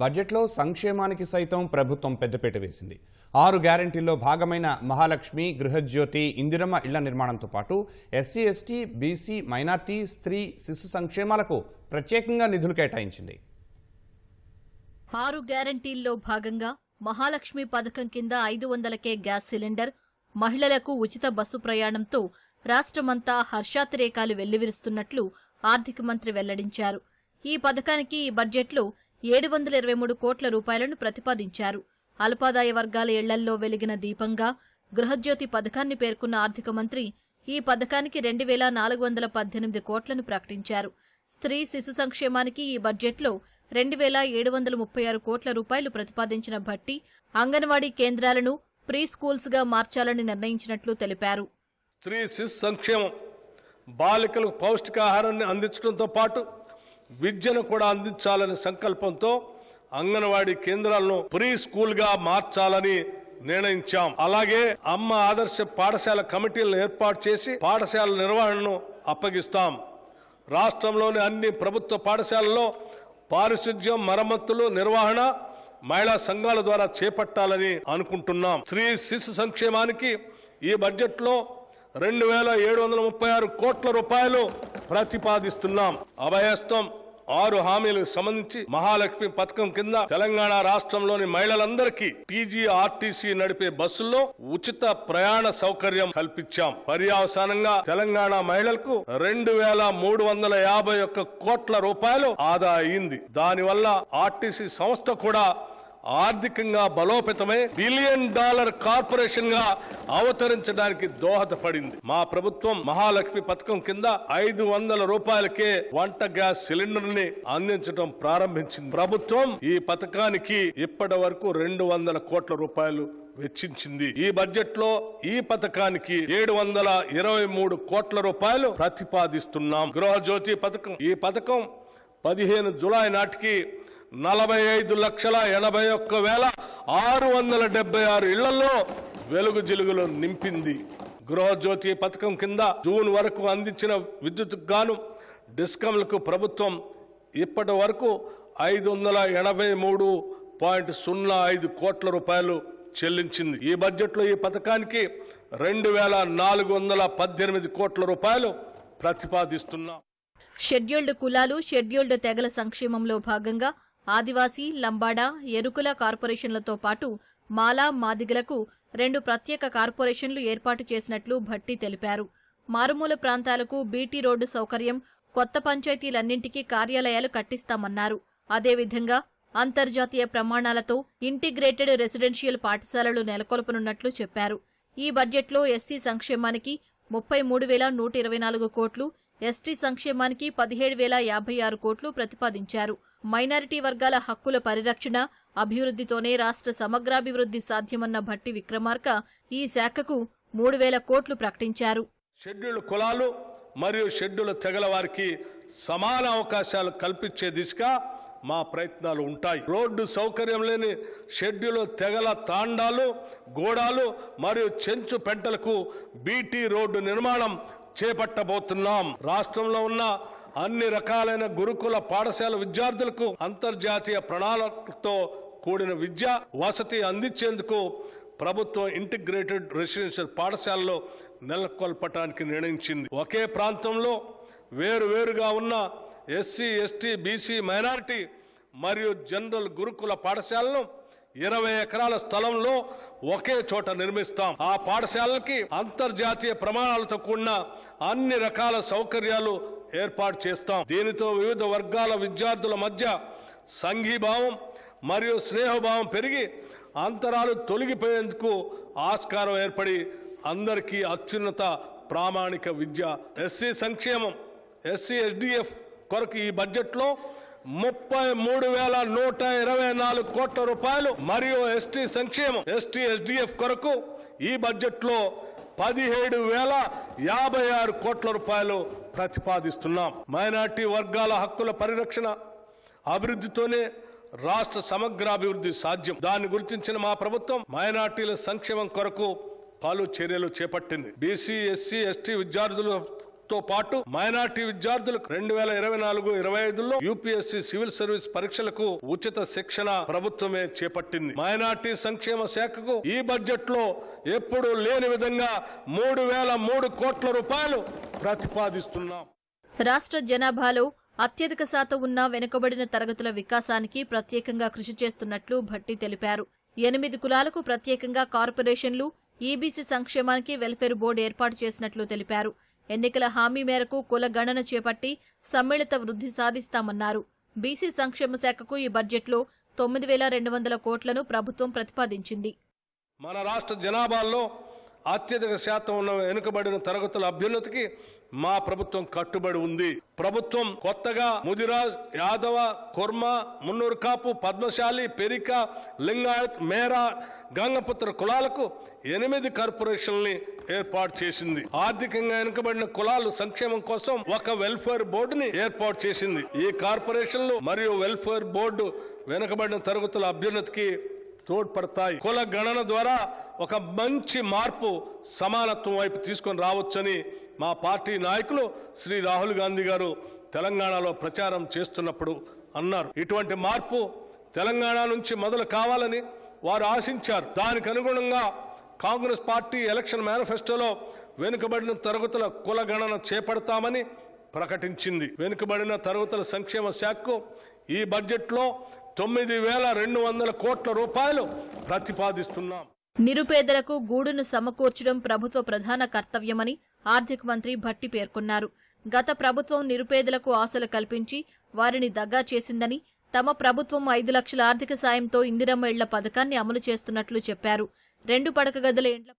బడ్జెట్లో సంక్షేమానికి సైతం ప్రభుత్వం పెద్దపీట వేసింది. ఆరు గ్యారంటీల్లో భాగమైన మహాలక్ష్మి గృహజ్యోతి ఇందిరమ్మ ఇళ్ళ నిర్మాణంతో పాటు ఎస్సీ ఎస్టీ బీసీ మైనార్టీ స్త్రీ శిశు సంక్షేమాలకు ప్రత్యేకంగా నిధులు కేటాయించింది. ఆరు గ్యారంటీల్లో భాగంగా మహాలక్ష్మి పథకం కింద ఐదు వందలకే గ్యాస్ సిలిండర్ మహిళలకు ఉచిత బస్సు ప్రయాణంతో రాష్ట్రమంతా హర్షాతిరేకాలు వెల్లివిరుస్తున్నట్లు ఆర్థిక మంత్రి వెల్లడించారు. ఈ పథకానికి ఈ బడ్జెట్లో ఏడు వందల ఇరవై మూడు కోట్ల రూపాయలను ప్రతిపాదించారు. అల్పాదాయ వర్గాల ఇళ్ళల్లో వెలిగిన దీపంగా గృహజ్యోతి పథకాన్ని పేర్కొన్న ఆర్థిక మంత్రి ఈ పథకానికి రెండు వేల నాలుగు వందల పద్దెనిమిది కోట్లను ప్రకటించారు. స్త్రీ శిశు సంక్షేమానికి ఈ బడ్జెట్లో రెండు వేల ఏడు వందల ముప్పై ఆరు కోట్ల రూపాయలు ప్రతిపాదించిన భట్టి అంగన్వాడీ కేంద్రాలను ప్రీ స్కూల్స్గా మార్చాలని నిర్ణయించినట్లు తెలిపారు. స్త్రీ శిశు సంక్షేమం బాలికలకు పౌష్టికాహారాన్ని అందించడంతో పాటు విద్యను కూడా అందించాలనే సంకల్పంతో అంగన్వాడీ కేంద్రాలను ప్రీ స్కూల్గా మార్చాలని నిర్ణయించాం. అలాగే అమ్మ ఆదర్శ పాఠశాల కమిటీలను ఏర్పాటు చేసి పాఠశాల నిర్వహణను అప్పగిస్తాం. రాష్ట్రంలోని అన్ని ప్రభుత్వ పాఠశాలల్లో పారిశుధ్యం మరమ్మతులు నిర్వహణ మహిళా సంఘాల ద్వారా చేపట్టాలని అనుకుంటున్నాం. స్త్రీ శిశు సంక్షేమానికి ఈ బడ్జెట్లో రెండు వేల ఏడు వందల ముప్పై ఆరు కోట్ల రూపాయలు ప్రతిపాదిస్తున్నాం. అభయస్తం ఆరు హామీలకు సంబంధించి మహాలక్ష్మి పథకం కింద తెలంగాణ రాష్ట్రంలోని మహిళలందరికీ టీజీఆర్టీసీ నడిపే బస్సుల్లో ఉచిత ప్రయాణ సౌకర్యం కల్పించాం. పర్యావసానంగా తెలంగాణ మహిళలకు రెండు వేల మూడు వందల యాభై ఒక్క కోట్ల రూపాయలు ఆదా అయింది. దానివల్ల ఆర్టీసీ సంస్థ కూడా ఆర్థికంగా బలోపేతమై బిలియన్ డాలర్ కార్పొరేషన్గా అవతరించడానికి దోహదపడింది. మా ప్రభుత్వం మహాలక్ష్మి పథకం కింద ఐదు వందల రూపాయలకే వంట గ్యాస్ సిలిండర్ని అందించడం ప్రారంభించింది. ప్రభుత్వం ఈ పథకానికి ఇప్పటి వరకు రెండు వందల కోట్ల రూపాయలు వెచ్చించింది. ఈ బడ్జెట్లో ఈ పథకానికి ఏడు వందల ఇరవై మూడు కోట్ల రూపాయలు ప్రతిపాదిస్తున్నాం. గృహజ్యోతి పథకం. ఈ పథకం పదిహేను జులై నాటికి నలభై ఐదు లక్షల ఎనభై ఒక్క వేల ఆరు వందల డెబ్బై ఆరు ఇళ్ళలో వెలుగు జిలుగులు నింపింది. గృహజ్యోతి పథకం కింద జూన్ వరకు అందించిన విద్యుత్ గాను డిస్కంలకు ప్రభుత్వం ఇప్పటి వరకు ఐదు వందల ఎనభై మూడు పాయింట్ సున్నా ఐదు కోట్ల రూపాయలు చెల్లించింది. ఈ బడ్జెట్లో ఈ పథకానికి రెండు వేల నాలుగు వందల పద్దెనిమిది కోట్ల రూపాయలు ప్రతిపాదిస్తున్నాం. షెడ్యూల్డ్ కులాలు షెడ్యూల్డ్ తెగల సంక్షేమంలో భాగంగా ఆదివాసీ లంబాడా ఎరుకుల కార్పొరేషన్లతో పాటు మాలా మాదిగలకు రెండు ప్రత్యేక కార్పొరేషన్లు ఏర్పాటు చేసినట్లు భట్టి తెలిపారు. మారుమూల ప్రాంతాలకు బీటీ రోడ్డు సౌకర్యం కొత్త పంచాయతీలన్నింటికీ కార్యాలయాలు కట్టిస్తామన్నారు. అదేవిధంగా అంతర్జాతీయ ప్రమాణాలతో ఇంటిగ్రేటెడ్ రెసిడెన్షియల్ పాఠశాలలు నెలకొల్పనున్నట్లు చెప్పారు. ఈ బడ్జెట్లో ఎస్సీ సంక్షేమానికి ముప్పై మూడు వేల నూట ఇరవై నాలుగు కోట్లు ఎస్టీ సంక్షేమానికి పదిహేడు వేల యాభై ఆరు కోట్లు ప్రతిపాదించారు. మైనారిటీ వర్గాల హక్కుల పరిరక్షణ అభివృద్ధితోనే రాష్ట్ర సమగ్రాభివృద్ధి సాధ్యమన్న భట్టి విక్రమార్క ఈ శాఖకు మూడు వేల కోట్లు ప్రకటించారు. షెడ్యూల్ కులాలు మరియు షెడ్యూల్ తెగల వారికి సమాన అవకాశాలు కల్పించే దిశగా మా ప్రయత్నాలు ఉంటాయి. రోడ్డు సౌకర్యం లేని షెడ్యూల్ తెగల తాండాలు గోడాలు మరియు చెంచు పెంటలకు బీటీ రోడ్డు నిర్మాణం చేపట్టబోతున్నాం. రాష్ట్రంలో ఉన్న అన్ని రకాలైన గురుకుల పాఠశాల విద్యార్థులకు అంతర్జాతీయ ప్రణాళికతో కూడిన విద్య వసతి అందించేందుకు ప్రభుత్వం ఇంటిగ్రేటెడ్ రెసిడెన్షియల్ పాఠశాలలో నెలకొల్పటానికి నిర్ణయించింది. ఒకే ప్రాంతంలో వేరు వేరుగా ఉన్న ఎస్సీ ఎస్టీ బీసీ మైనారిటీ మరియు జనరల్ గురుకుల పాఠశాలను ఇరవై ఎకరాల స్థలంలో ఒకే చోట నిర్మిస్తాం. ఆ పాఠశాలకి అంతర్జాతీయ ప్రమాణాలతో కూడిన అన్ని రకాల సౌకర్యాలు ఏర్పాటు చేస్తాం. దీనితో వివిధ వర్గాల విద్యార్థుల మధ్య సంఘీభావం మరియు స్నేహభావం పెరిగి అంతరాలు తొలగిపోయేందుకు ఆస్కారం ఏర్పడి అందరికీ అత్యున్నత ప్రామాణిక విద్య. ఎస్సీ సంక్షేమం ఎస్సీ ఎస్డిఎఫ్ కొరకు ఈ బడ్జెట్లో ముప్పై మూడు వేల నూట ఇరవై నాలుగు కోట్ల రూపాయలు. మరియు ఎస్టీ సంక్షేమం ఎస్టీ ఎస్డిఎఫ్ కొరకు ఈ బడ్జెట్లో పదిహేడు వేల యాభై ఆరు కోట్ల రూపాయలు ప్రతిపాదిస్తున్నాం. మైనార్టీ వర్గాల హక్కుల పరిరక్షణ అభివృద్ధితోనే రాష్ట్ర సమగ్రాభివృద్ధి సాధ్యం. దాన్ని గుర్తించిన మా ప్రభుత్వం మైనార్టీల సంక్షేమం కొరకు పలు చర్యలు చేపట్టింది. బీసీ ఎస్సీ ఎస్టీ విద్యార్థుల తో పాటు మైనార్టీ విద్యార్థులకు రెండు వేల ఇరవై నాలుగు ఇరవై ఐదులో యూపీఎస్సీ సివిల్ సర్వీస్ పరీక్షలకు ఉచిత శిక్షణ ప్రభుత్వమే చేపట్టింది. మైనార్టీ సంక్షేమ శాఖకు ఈ బడ్జెట్లో ఎప్పుడూ లేని విధంగా మూడు వేల మూడు కోట్ల రూపాయలు ప్రతిపాదిస్తున్నాం. రాష్ట్ర జనాభాలో అత్యధిక శాతం ఉన్న వెనుకబడిన తరగతుల వికాసానికి ప్రత్యేకంగా కృషి చేస్తున్నట్లు భట్టి తెలిపారు. ఎనిమిది కులాలకు ప్రత్యేకంగా కార్పొరేషన్లు ఈబీసీ సంక్షేమానికి వెల్ఫేర్ బోర్డు ఏర్పాటు చేసినట్లు తెలిపారు. ఎన్నికల హామీ మేరకు కుల గణన చేపట్టి సమ్మిళిత వృద్ధి సాధిస్తామన్నారు. బీసీ సంక్షేమ శాఖకు ఈ బడ్జెట్లో తొమ్మిది వేల రెండు వందల కోట్లను ప్రభుత్వం ప్రతిపాదించింది. మన రాష్ట్ర జనాభాలో అత్యధిక శాతం ఉన్న వెనుకబడిన తరగతుల అభ్యున్నతికి మా ప్రభుత్వం కట్టుబడి ఉంది. ప్రభుత్వం కొత్తగా ముదిరాజ్ యాదవ కుర్మ మున్నూరు కాపు పద్మశాలి పెరిక లింగాయత్ మేరా గంగపుత్ర కులాలకు ఎనిమిది కార్పొరేషన్లని ఏర్పాటు చేసింది. ఆర్థికంగా వెనుకబడిన కులాలు సంక్షేమం కోసం ఒక వెల్ఫేర్ బోర్డుని ఏర్పాటు చేసింది. ఈ కార్పొరేషన్లు మరియు వెల్ఫేర్ బోర్డు వెనుకబడిన తరగతుల అభ్యున్నతికి తోడ్పడతాయి. కుల గణన ద్వారా ఒక మంచి మార్పు సమానత్వం వైపు తీసుకొని రావచ్చని మా పార్టీ నాయకులు శ్రీ రాహుల్ గాంధీ గారు తెలంగాణలో ప్రచారం చేస్తున్నప్పుడు అన్నారు. ఇటువంటి మార్పు తెలంగాణ నుంచి మొదలు కావాలని వారు ఆశించారు. దానికి అనుగుణంగా కాంగ్రెస్ పార్టీ ఎలక్షన్ మేనిఫెస్టోలో వెనుకబడిన తరగతుల కులగణన చేపడతామని ప్రకటించింది. వెనుకబడిన తరగతుల సంక్షేమ శాఖకు ఈ బడ్జెట్లో తొమ్మిది వేల రెండు వందల కోట్ల రూపాయలు ప్రతిపాదిస్తున్నాం. నిరుపేదలకు గూడును సమకూర్చడం ప్రభుత్వ ప్రధాన కర్తవ్యమని ఆర్థిక మంత్రి భట్టి పేర్కొన్నారు. గత ప్రభుత్వం నిరుపేదలకు ఆశలు కల్పించి వారిని దగ్గా చేసిందని తమ ప్రభుత్వం ఐదు లక్షల ఆర్థిక సాయంతో ఇందిరమ్మ ఇళ్ళ పథకాన్ని అమలు చేస్తున్నట్లు చెప్పారు. రెండు పడక గదుల ఇండ్ల